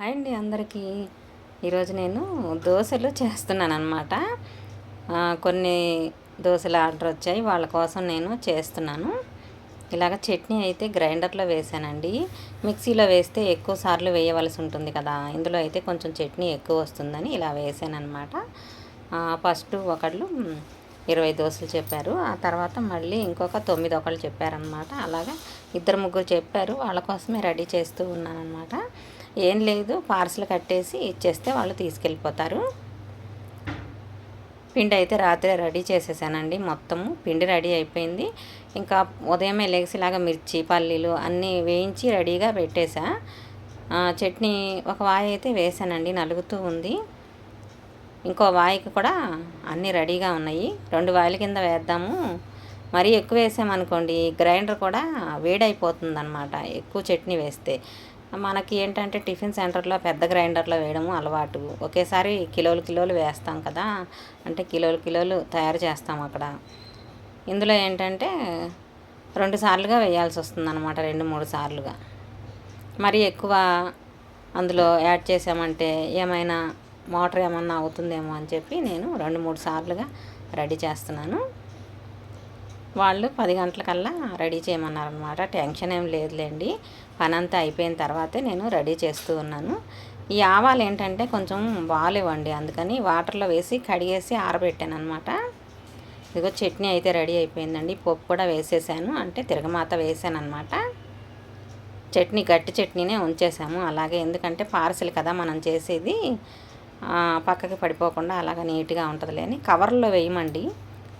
Hi అండి అందరికీ. ఈరోజు నేను దోశలు చేస్తున్నాను అనమాట కొన్ని దోశలు ఆర్డర్ వచ్చాయి. వాళ్ళ కోసం నేను చేస్తున్నాను. ఇలాగ చట్నీ అయితే గ్రైండర్లో వేసానండి. మిక్సీలో వేస్తే ఎక్కువ సార్లు వేయవలసి ఉంటుంది కదా. ఇందులో అయితే కొంచెం చట్నీ ఎక్కువ వస్తుందని ఇలా వేసాను అనమాట ఫస్ట్ ఒకళ్ళు ఇరవై దోశలు చెప్పారు. ఆ తర్వాత మళ్ళీ ఇంకొక తొమ్మిది ఒకళ్ళు చెప్పారనమాట అలాగా ఇద్దరు ముగ్గురు చెప్పారు. వాళ్ళ కోసమే రెడీ చేస్తూ ఉన్నానమాట ఏం లేదు పార్సల్ కట్టేసి ఇచ్చేస్తే వాళ్ళు తీసుకెళ్ళిపోతారు. పిండి అయితే రాత్రి రెడీ చేసేసానండి మొత్తము. పిండి రెడీ అయిపోయింది. ఇంకా ఉదయమే లేచిలాగా మిర్చి పల్లీలు అన్నీ వేయించి రెడీగా పెట్టేశా చట్నీ ఒక వాయి అయితే వేసానండి నలుగుతూ ఉంది. ఇంకో వాయికి కూడా అన్నీ రెడీగా ఉన్నాయి. రెండు వాయిల కింద వేద్దాము. మరీ ఎక్కువ వేసామనుకోండి గ్రైండర్ కూడా వేడైపోతుంది అనమాట ఎక్కువ చట్నీ వేస్తే. మనకి ఏంటంటే టిఫిన్ సెంటర్లో పెద్ద గ్రైండర్లో వేయడము అలవాటు. ఒకేసారి కిలోలు కిలోలు వేస్తాం కదా అంటే కిలోలు కిలోలు తయారు చేస్తాం అక్కడ. ఇందులో ఏంటంటే రెండు సార్లుగా వేయాల్సి వస్తుంది అనమాట రెండు మూడు సార్లుగా. మరి ఎక్కువ అందులో యాడ్ చేసామంటే ఏమైనా మోటార్ ఏమన్నా అవుతుందేమో అని చెప్పి నేను రెండు మూడు సార్లుగా రెడీ చేస్తున్నాను. వాళ్ళు పది గంటలకల్లా రెడీ చేయమన్నారనమాట టెన్షన్ ఏం లేదులేండి. పని అంతా అయిపోయిన తర్వాతే నేను రెడీ చేస్తూ ఉన్నాను. ఈ ఆవాలు ఏంటంటే కొంచెం బాగాలేవండి అందుకని వాటర్లో వేసి కడిగేసి ఆరబెట్టాను అనమాట ఇదిగో చట్నీ అయితే రెడీ అయిపోయిందండి. పప్పు కూడా వేసేసాను. అంటే తిరగమాత వేసాను అనమాట చట్నీ గట్టి చట్నీనే ఉంచేసాము. అలాగే ఎందుకంటే పార్సిల్ కదా మనం చేసేది పక్కకి పడిపోకుండా అలాగ నీట్గా ఉంటుందిలే అని కవర్లో వేయమండి.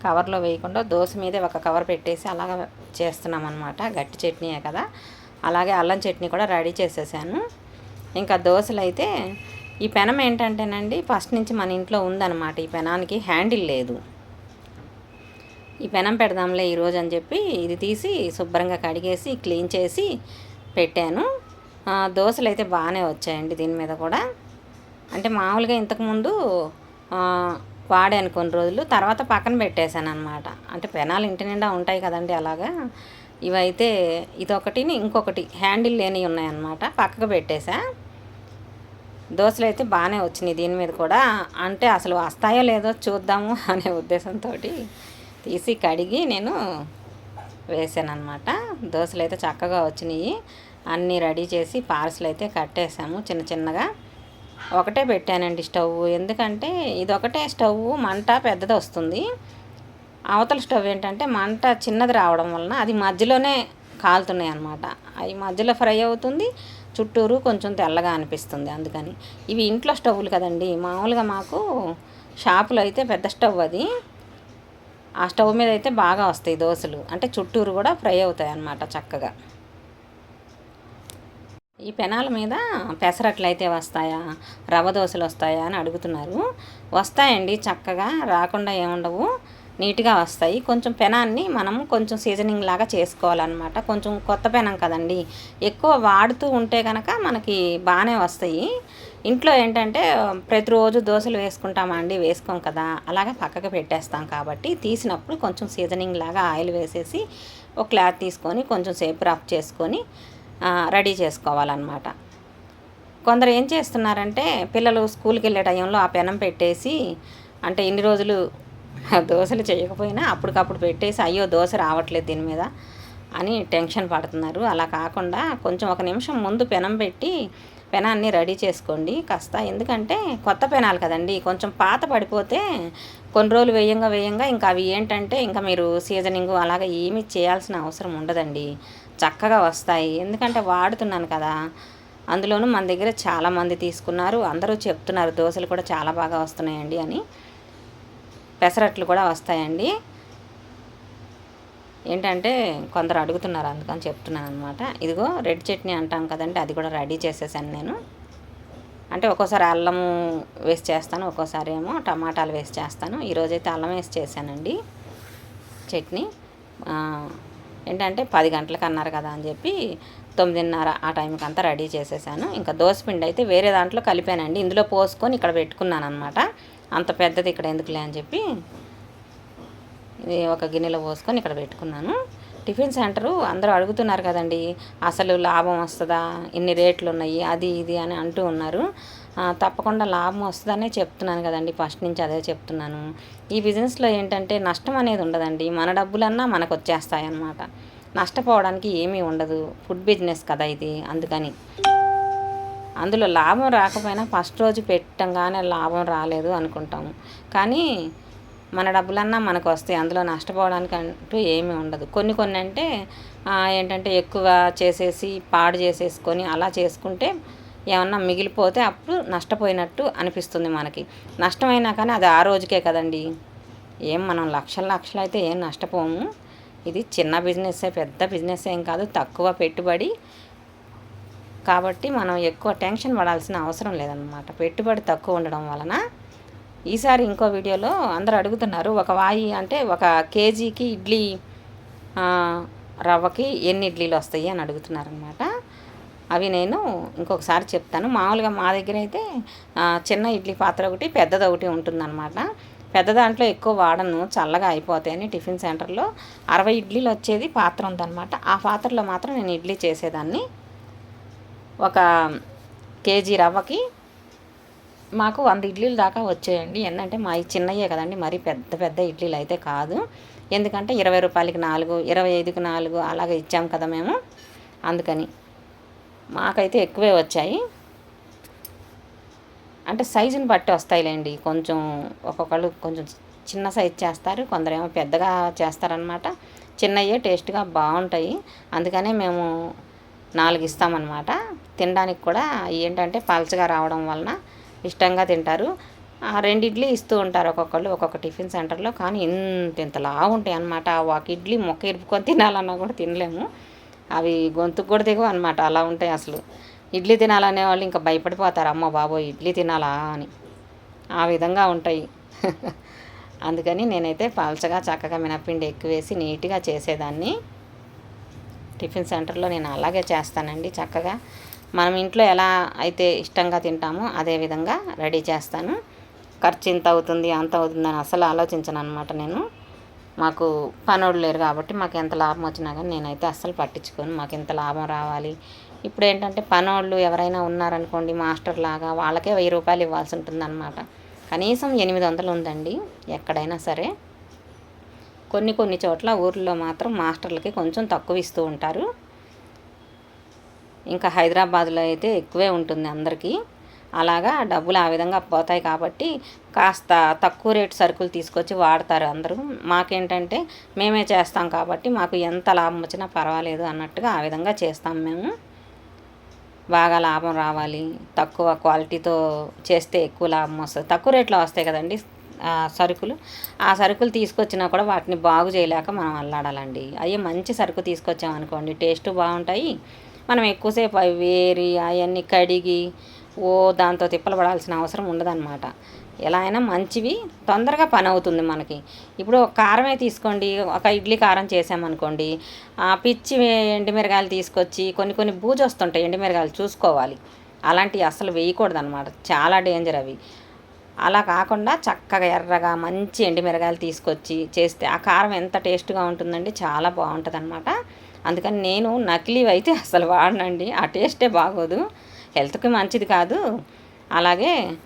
కవర్లో వేయకుండా దోశ మీదే ఒక కవర్ పెట్టేసి అలాగ చేస్తున్నాం అనమాట గట్టి చట్నీయే కదా. అలాగే అల్లం చట్నీ కూడా రెడీ చేసేసాను. ఇంకా దోశలు అయితే ఈ పెనం ఏంటంటేనండి ఫస్ట్ నుంచి మన ఇంట్లో ఉందన్నమాట. ఈ పెనానికి హ్యాండిల్ లేదు. ఈ పెనం పెడదాంలే ఈరోజు అని చెప్పి ఇది తీసి శుభ్రంగా కడిగేసి క్లీన్ చేసి పెట్టాను. దోశలు అయితే బాగానే వచ్చాయండి దీని మీద కూడా. అంటే మామూలుగా ఇంతకుముందు వాడాను కొన్ని రోజులు. తర్వాత పక్కన పెట్టేశాను అనమాట అంటే పెనాలు ఇంటి నిండా ఉంటాయి కదండి అలాగా. ఇవైతే ఇదొకటి ఇంకొకటి హ్యాండిల్ లేని ఉన్నాయన్నమాట. పక్కకు పెట్టేశా దోశలు అయితే బాగానే వచ్చినాయి దీని మీద కూడా. అంటే అసలు వస్తాయో లేదో చూద్దాము అనే ఉద్దేశంతో తీసి కడిగి నేను వేసాను అనమాట దోశలు అయితే చక్కగా వచ్చినాయి. అన్నీ రెడీ చేసి పార్సల్ అయితే కట్టేసాము చిన్న చిన్నగా. ఒకటే పెట్టానండి స్టవ్ ఎందుకంటే ఇదొకటే స్టవ్ మంట పెద్దది వస్తుంది అవతల స్టవ్ ఏంటంటే మంట చిన్నది రావడం వలన అది మధ్యలోనే కాలుతున్నాయి అనమాట అవి మధ్యలో ఫ్రై అవుతుంది చుట్టూరు కొంచెం తెల్లగా అనిపిస్తుంది అందుకని. ఇవి ఇంట్లో స్టవ్లు కదండి మామూలుగా మాకు షాపులో అయితే పెద్ద స్టవ్ అది. ఆ స్టవ్ మీద అయితే బాగా వస్తాయి దోశలు. అంటే చుట్టూరు కూడా ఫ్రై అవుతాయి అన్నమాట చక్కగా. ఈ పెనాల మీద పెసరట్లు అయితే వస్తాయా రవ్వ దోశలు వస్తాయా అని అడుగుతున్నారు. వస్తాయండి చక్కగా రాకుండా ఏముండవు. నీట్గా వస్తాయి. కొంచెం పెనాన్ని మనం కొంచెం సీజనింగ్ లాగా చేసుకోవాలన్నమాట. కొంచెం కొత్త పెనం కదండి. ఎక్కువ వాడుతూ ఉంటే కనుక మనకి బాగానే వస్తాయి. ఇంట్లో ఏంటంటే ప్రతిరోజు దోశలు వేసుకుంటామా అండి? వేసుకోం కదా. అలాగే పక్కకు పెట్టేస్తాం కాబట్టి తీసినప్పుడు కొంచెం సీజనింగ్ లాగా ఆయిల్ వేసేసి ఒక క్లాత్ తీసుకొని కొంచెం సేపు రఫ్ చేసుకొని రెడీ చేసుకోవాలన్నమాట. కొందరు ఏం చేస్తున్నారంటే పిల్లలు స్కూల్కి వెళ్ళే టైంలో ఆ పెనం పెట్టేసి అంటే ఇన్ని రోజులు దోశలు చేయకపోయినా అప్పటికప్పుడు పెట్టేసి అయ్యో దోశ రావట్లేదు దీని మీద అని టెన్షన్ పడుతున్నారు. అలా కాకుండా కొంచెం ఒక నిమిషం ముందు పెనం పెట్టి పెనాన్ని రెడీ చేసుకోండి. కాస్త ఎందుకంటే కొత్త పెనాలు కదండి కొంచెం పాత పడిపోతే కొన్ని రోజులు వేయంగా వేయంగా ఇంకా అవి ఏంటంటే ఇంకా మీరు సీజనింగ్ అలాగే ఏమీ చేయాల్సిన అవసరం ఉండదండి. చక్కగా వస్తాయి. ఎందుకంటే వాడుతున్నాను కదా. అందులోనూ మన దగ్గర చాలామంది తీసుకున్నారు. అందరూ చెప్తున్నారు దోశలు కూడా చాలా బాగా వస్తున్నాయండి అని. పెసరట్లు కూడా వస్తాయండి. ఏంటంటే కొందరు అడుగుతున్నారు అందుకని చెప్తున్నాను అనమాట ఇదిగో రెడ్ చట్నీ అంటాం కదండి అది కూడా రెడీ చేసేసాను నేను. అంటే ఒక్కోసారి అల్లం వేసి చేస్తాను ఒక్కోసారి ఏమో టమాటాలు వేసి చేస్తాను. ఈరోజైతే అల్లం వేసి చేశానండి చట్నీ. ఏంటంటే పది గంటలకు అన్నారు కదా అని చెప్పి తొమ్మిదిన్నర ఆ టైంకి అంతా రెడీ చేసేసాను. ఇంకా పిండి అయితే వేరే దాంట్లో కలిపానండి. ఇందులో పోసుకొని ఇక్కడ పెట్టుకున్నాను అనమాట అంత పెద్దది ఇక్కడ ఎందుకులే అని చెప్పి ఇది ఒక గిన్నెలో పోసుకొని ఇక్కడ పెట్టుకున్నాను. టిఫిన్ సెంటరు అందరూ అడుగుతున్నారు కదండి అసలు లాభం వస్తుందా ఇన్ని రేట్లు ఉన్నాయి అది ఇది అని అంటూ ఉన్నారు. తప్పకుండా లాభం వస్తుందనే చెప్తున్నాను కదండి ఫస్ట్ నుంచి అదే చెప్తున్నాను. ఈ బిజినెస్లో ఏంటంటే నష్టం అనేది ఉండదండి మన డబ్బులన్నా మనకు వచ్చేస్తాయి అన్నమాట నష్టపోవడానికి ఏమీ ఉండదు ఫుడ్ బిజినెస్ కదా ఇది అందుకని. అందులో లాభం రాకపోయినా ఫస్ట్ రోజు పెట్టంగానే లాభం రాలేదు అనుకుంటాము. కానీ మన డబ్బులన్నా మనకు వస్తాయి. అందులో నష్టపోవడానికి అంటూ ఏమీ ఉండదు. కొన్ని కొన్ని అంటే ఏంటంటే ఎక్కువ చేసేసి పాడు చేసేసుకొని అలా చేసుకుంటే ఏమన్నా మిగిలిపోతే అప్పుడు నష్టపోయినట్టు అనిపిస్తుంది మనకి. నష్టమైనా కానీ అది ఆ రోజుకే కదండి. ఏం మనం లక్షల లక్షలు అయితే ఏం నష్టపోము. ఇది చిన్న బిజినెస్ పెద్ద బిజినెస్ ఏం కాదు. తక్కువ పెట్టుబడి కాబట్టి మనం ఎక్కువ టెన్షన్ పడాల్సిన అవసరం లేదన్నమాట. పెట్టుబడి తక్కువ ఉండడం వలన. ఈసారి ఇంకో వీడియోలో అందరూ అడుగుతున్నారు ఒక వాయి అంటే ఒక కేజీకి ఇడ్లీ రవ్వకి ఎన్ని ఇడ్లీలు వస్తాయి అని అడుగుతున్నారనమాట అవి నేను ఇంకొకసారి చెప్తాను. మామూలుగా మా దగ్గర అయితే చిన్న ఇడ్లీ పాత్ర ఒకటి పెద్దది ఒకటి ఉంటుందన్నమాట. పెద్ద దాంట్లో ఎక్కువ వాడను చల్లగా అయిపోతాయని టిఫిన్ సెంటర్లో అరవై ఇడ్లీలు వచ్చేది పాత్ర ఉందన్నమాట. ఆ పాత్రలో మాత్రం నేను ఇడ్లీ చేసేదాన్ని. ఒక కేజీ రవ్వకి మాకు వంద ఇడ్లీలు దాకా వచ్చాయండి. ఏంటంటే మా చిన్నయ్యే కదండి మరీ పెద్ద పెద్ద ఇడ్లీలు అయితే కాదు. ఎందుకంటే ఇరవై రూపాయలకి నాలుగు ఇరవై ఐదుకి నాలుగు అలాగే ఇచ్చాం కదా మేము. అందుకని మాకైతే ఎక్కువే వచ్చాయి. అంటే సైజుని బట్టి వస్తాయిలేండి. కొంచెం ఒక్కొక్కళ్ళు కొంచెం చిన్న సైజ్ చేస్తారు కొందరేమో పెద్దగా చేస్తారనమాట చిన్నయ్యే టేస్ట్గా బాగుంటాయి. అందుకనే మేము నాలుగు ఇస్తామన్నమాట. తినడానికి కూడా ఏంటంటే పల్చగా రావడం వలన ఇష్టంగా తింటారు. ఆ రెండు ఇడ్లీ ఇస్తూ ఉంటారు ఒక్కొక్కళ్ళు ఒక్కొక్క టిఫిన్ సెంటర్లో కానీ ఇంత ఇంత లావు ఉంటాయి అనమాట ఒక ఇడ్లీ మొక్క ఇరుపుకొని తినాలన్నా కూడా తినలేము. అవి గొంతుకు కూడా దిగవు అనమాట అలా ఉంటాయి అసలు. ఇడ్లీ తినాలనే వాళ్ళు ఇంకా భయపడిపోతారు అమ్మ బాబోయ్ ఇడ్లీ తినాలా అని. ఆ విధంగా ఉంటాయి. అందుకని నేనైతే పల్చగా చక్కగా మినప్పిండి ఎక్కువ వేసి నీట్గా చేసేదాన్ని. టిఫిన్ సెంటర్లో నేను అలాగే చేస్తానండి చక్కగా. మనం ఇంట్లో ఎలా అయితే ఇష్టంగా తింటామో అదే విధంగా రెడీ చేస్తాను. ఖర్చు ఇంత అవుతుంది అంత అవుతుందని అసలు ఆలోచించను అనమాట నేను. మాకు పనోళ్ళు లేరు కాబట్టి మాకు ఎంత లాభం వచ్చినా కానీ నేనైతే అస్సలు పట్టించుకోను. మాకు ఎంత లాభం రావాలి? ఇప్పుడు ఏంటంటే పనోళ్ళు ఎవరైనా ఉన్నారనుకోండి మాస్టర్ లాగా వాళ్ళకే వెయ్యి రూపాయలు ఇవ్వాల్సి ఉంటుందన్నమాట. కనీసం ఎనిమిది వందలు ఉందండి ఎక్కడైనా సరే. కొన్ని కొన్ని చోట్ల ఊర్లో మాత్రం మాస్టర్లకి కొంచెం తక్కువ ఇస్తూ ఉంటారు. ఇంకా హైదరాబాద్లో అయితే ఎక్కువే ఉంటుంది అందరికీ. అలాగా డబ్బులు ఆ విధంగా పోతాయి కాబట్టి కాస్త తక్కువ రేటు సరుకులు తీసుకొచ్చి వాడతారు అందరూ. మాకేంటంటే మేమే చేస్తాం కాబట్టి మాకు ఎంత లాభం వచ్చినా పర్వాలేదు అన్నట్టుగా ఆ విధంగా చేస్తాం మేము. బాగా లాభం రావాలి. తక్కువ క్వాలిటీతో చేస్తే ఎక్కువ లాభం వస్తుంది. తక్కువ రేట్లో వస్తాయి కదండి సరుకులు. ఆ సరుకులు తీసుకొచ్చినా కూడా వాటిని బాగు చేయలేక మనం అల్లాడాలండి. అయ్యే మంచి సరుకు తీసుకొచ్చామనుకోండి టేస్ట్ బాగుంటాయి. మనం ఎక్కువసేపు అవి వేరి అవన్నీ కడిగి ఓ దాంతో తిప్పలు పడాల్సిన అవసరం ఉండదన్నమాట. ఎలా అయినా మంచివి తొందరగా పని అవుతుంది మనకి. ఇప్పుడు కారమే తీసుకోండి ఒక ఇడ్లీ కారం చేసామనుకోండి ఆ పిచ్చి ఎండిమిరగాయలు తీసుకొచ్చి కొన్ని కొన్ని బూజు వస్తుంటాయి ఎండిమిరగాయలు చూసుకోవాలి. అలాంటివి అస్సలు వేయకూడదు అనమాట చాలా డేంజర్ అవి. అలా కాకుండా చక్కగా ఎర్రగా మంచి ఎండిమిరగాయలు తీసుకొచ్చి చేస్తే ఆ కారం ఎంత టేస్ట్గా ఉంటుందండి చాలా బాగుంటుంది అనమాట అందుకని నేను నకిలీవి అయితే అసలు వాడనండి. ఆ టేస్టే బాగోదు. హెల్త్కి మంచిది కాదు. అలాగే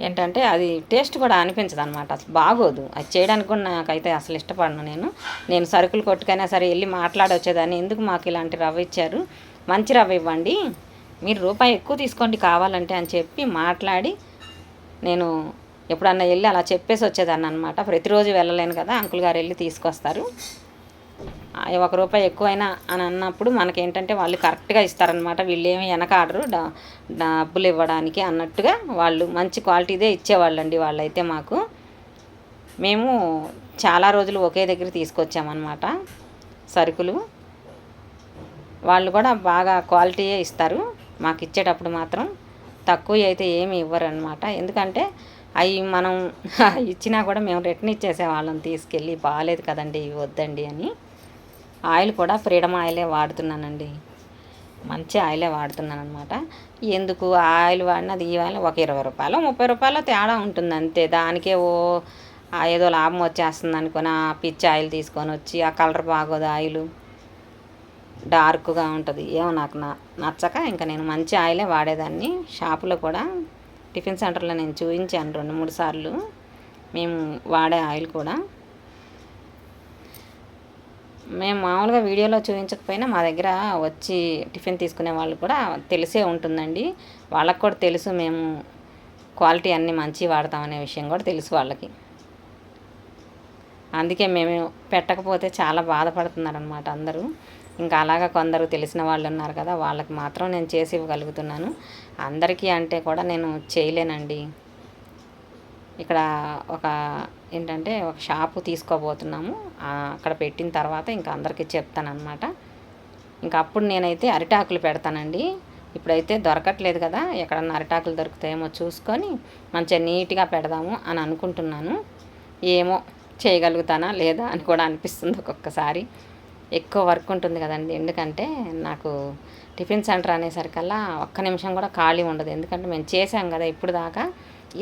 ఏంటంటే అది టేస్ట్ కూడా అనిపించదు అనమాట అసలు బాగోదు. అది చేయడానికి కూడా నాకైతే అసలు ఇష్టపడను నేను. నేను సరుకులు కొట్టుకైనా సరే వెళ్ళి మాట్లాడొచ్చేదాన్ని. ఎందుకు మాకు ఇలాంటి రవ్వ ఇచ్చారు? మంచి రవ్వ ఇవ్వండి. మీరు రూపాయి ఎక్కువ తీసుకోండి కావాలంటే అని చెప్పి మాట్లాడి నేను ఎప్పుడన్నా వెళ్ళి అలా చెప్పేసి వచ్చేదాన్ని అనమాట ప్రతిరోజు వెళ్ళలేను కదా. అంకుల్ గారు వెళ్ళి తీసుకొస్తారు. ఒక రూపాయి ఎక్కువైనా అని అన్నప్పుడు మనకేంటంటే వాళ్ళు కరెక్ట్గా ఇస్తారనమాట వీళ్ళు ఏమి వెనకాడరు డ- డబ్బులు ఇవ్వడానికి అన్నట్టుగా వాళ్ళు మంచి క్వాలిటీదే ఇచ్చేవాళ్ళండి వాళ్ళైతే మాకు. మేము చాలా రోజులు ఒకే దగ్గర తీసుకొచ్చామన్నమాట సరుకులు. వాళ్ళు కూడా బాగా క్వాలిటీయే ఇస్తారు. మాకు ఇచ్చేటప్పుడు మాత్రం తక్కువ అయితే ఏమి ఇవ్వరు అనమాట ఎందుకంటే అవి మనం ఇచ్చినా కూడా మేము రిటర్న్ ఇచ్చేసేవాళ్ళం తీసుకెళ్ళి బాగాలేదు కదండి ఇవి వద్దండి అని. ఆయిల్ కూడా ఫ్రీడమ్ ఆయిలే వాడుతున్నానండి. మంచి ఆయిలే వాడుతున్నాను అనమాట ఎందుకు? ఆయిల్ ఆయిల్ వాడినది ఈ ఆయిల్ ఒక ఇరవై రూపాయలు ముప్పై రూపాయలు తేడా ఉంటుంది అంతే దానికే ఓ ఏదో లాభం వచ్చేస్తుంది అనుకుని ఆ పిచ్చి ఆయిల్ తీసుకొని వచ్చి ఆ కలర్ బాగోదు ఆయిల్. డార్క్గా ఉంటుంది. ఏమో నాకు నా నచ్చక ఇంకా నేను మంచి ఆయిలే వాడేదాన్ని. షాపులో కూడా టిఫిన్ సెంటర్లో నేను చూపించాను రెండు మూడు సార్లు. మేము వాడే ఆయిల్ కూడా. మేము మామూలుగా వీడియోలో చూపించకపోయినా మా దగ్గర వచ్చి టిఫిన్ తీసుకునే వాళ్ళు కూడా తెలిసే ఉంటుందండి. వాళ్ళకు కూడా తెలుసు మేము క్వాలిటీ అన్నీ మంచి వాడతామనే విషయం కూడా తెలుసు వాళ్ళకి. అందుకే మేము పెట్టకపోతే చాలా బాధపడుతున్నారనమాట అందరూ. ఇంకా అలాగా కొందరు తెలిసిన వాళ్ళు ఉన్నారు కదా వాళ్ళకి మాత్రం నేను చేసి ఇవ్వగలుగుతున్నాను. అందరికీ అంటే కూడా నేను చేయలేనండి. ఇక్కడ ఒక ఏంటంటే ఒక షాపు తీసుకోబోతున్నాము. అక్కడ పెట్టిన తర్వాత ఇంకా అందరికీ చెప్తానమాట ఇంకా అప్పుడు నేనైతే అరిటాకులు పెడతానండి. ఇప్పుడైతే దొరకట్లేదు కదా ఎక్కడన్నా అరిటాకులు దొరుకుతాయేమో చూసుకొని మంచిగా నీట్గా పెడదాము అని అనుకుంటున్నాను. ఏమో చేయగలుగుతానా లేదా అని కూడా అనిపిస్తుంది ఒక్కొక్కసారి. ఎక్కువ వర్క్ ఉంటుంది కదండి ఎందుకంటే నాకు టిఫిన్ సెంటర్ అనేసరికల్లా ఒక్క నిమిషం కూడా ఖాళీ ఉండదు. ఎందుకంటే మేము చేసాం కదా ఇప్పుడు దాకా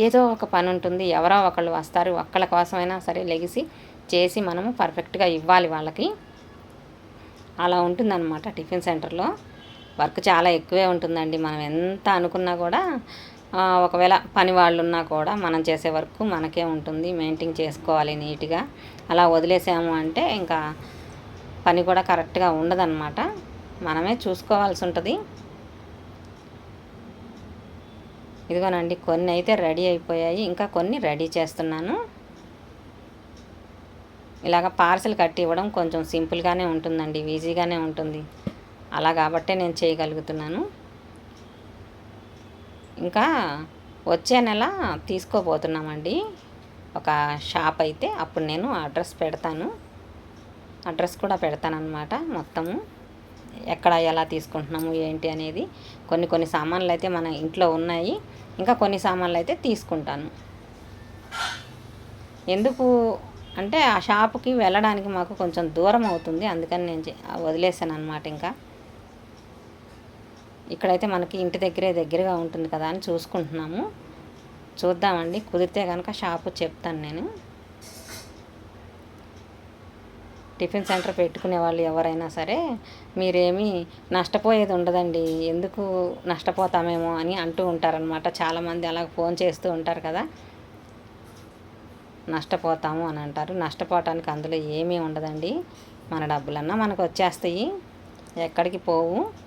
ఏదో ఒక పని ఉంటుంది ఎవరో ఒకళ్ళు వస్తారు ఒక్కళ్ళ కోసమైనా సరే లెగిసి చేసి మనము పర్ఫెక్ట్గా ఇవ్వాలి వాళ్ళకి. అలా ఉంటుందన్నమాట టిఫిన్ సెంటర్లో. వర్క్ చాలా ఎక్కువే ఉంటుందండి. మనం ఎంత అనుకున్నా కూడా ఒకవేళ పని వాళ్ళు ఉన్నా కూడా మనం చేసే వర్క్ మనకే ఉంటుంది. మెయింటైన్ చేసుకోవాలి నీట్గా. అలా వదిలేసాము అంటే ఇంకా పని కూడా కరెక్ట్గా ఉండదన్నమాట. మనమే చూసుకోవాల్సి ఉంటుంది. ఇదిగోనండి కొన్ని అయితే రెడీ అయిపోయాయి. ఇంకా కొన్ని రెడీ చేస్తున్నాను. ఇలాగ పార్సల్ కట్టి ఇవ్వడం కొంచెం సింపుల్గానే ఉంటుందండి ఈజీగానే ఉంటుంది. అలా కాబట్టే నేను చేయగలుగుతున్నాను. ఇంకా వచ్చే నెల తీసుకోబోతున్నామండి. ఒక షాప్ అయితే అప్పుడు నేను అడ్రస్ పెడతాను. అడ్రస్ కూడా పెడతానమాట మొత్తము. ఎక్కడ ఎలా తీసుకుంటున్నాము ఏంటి అనేది కొన్ని కొన్ని సామాన్లు అయితే మన ఇంట్లో ఉన్నాయి. ఇంకా కొన్ని సామాన్లు అయితే తీసుకుంటాను. ఎందుకు అంటే ఆ షాపుకి వెళ్ళడానికి మాకు కొంచెం దూరం అవుతుంది. అందుకని నేను వదిలేసాను అనమాట ఇంకా. ఇక్కడైతే మనకి ఇంటి దగ్గరే దగ్గరగా ఉంటుంది కదా అని చూసుకుంటున్నాము. చూద్దామండి. కుదిరితే కనుక షాపు చెప్తాను నేను. టిఫిన్ సెంటర్ పెట్టుకునే వాళ్ళు ఎవరైనా సరే మీరేమీ నష్టపోయేది ఉండదండి. ఎందుకు నష్టపోతామేమో అని అంటూ ఉంటారనమాట చాలామంది అలా ఫోన్ చేస్తూ ఉంటారు కదా. నష్టపోతాము అని అంటారు. నష్టపోవటానికి అందులో ఏమీ ఉండదండి. మన డబ్బులన్నా మనకు వచ్చేస్తాయి. ఎక్కడికి పోవు.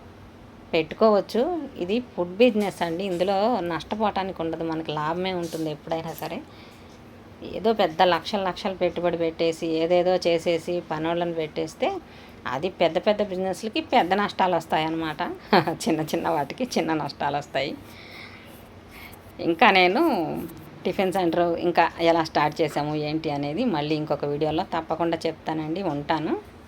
పెట్టుకోవచ్చు. ఇది ఫుడ్ బిజినెస్ అండి. ఇందులో నష్టపోవటానికి ఉండదు. మనకి లాభమే ఉంటుంది ఎప్పుడైనా సరే. ఏదో పెద్ద లక్షల లక్షలు పెట్టుబడి పెట్టేసి ఏదేదో చేసేసి పనులను పెట్టేస్తే అది పెద్ద పెద్ద బిజినెస్లకి పెద్ద నష్టాలు వస్తాయన్నమాట. చిన్న చిన్న వాటికి చిన్న నష్టాలు వస్తాయి. ఇంకా నేను టిఫిన్ సెంటర్ ఇంకా ఎలా స్టార్ట్ చేసాము ఏంటి అనేది మళ్ళీ ఇంకొక వీడియోలో తప్పకుండా చెప్తానండి. ఉంటాను.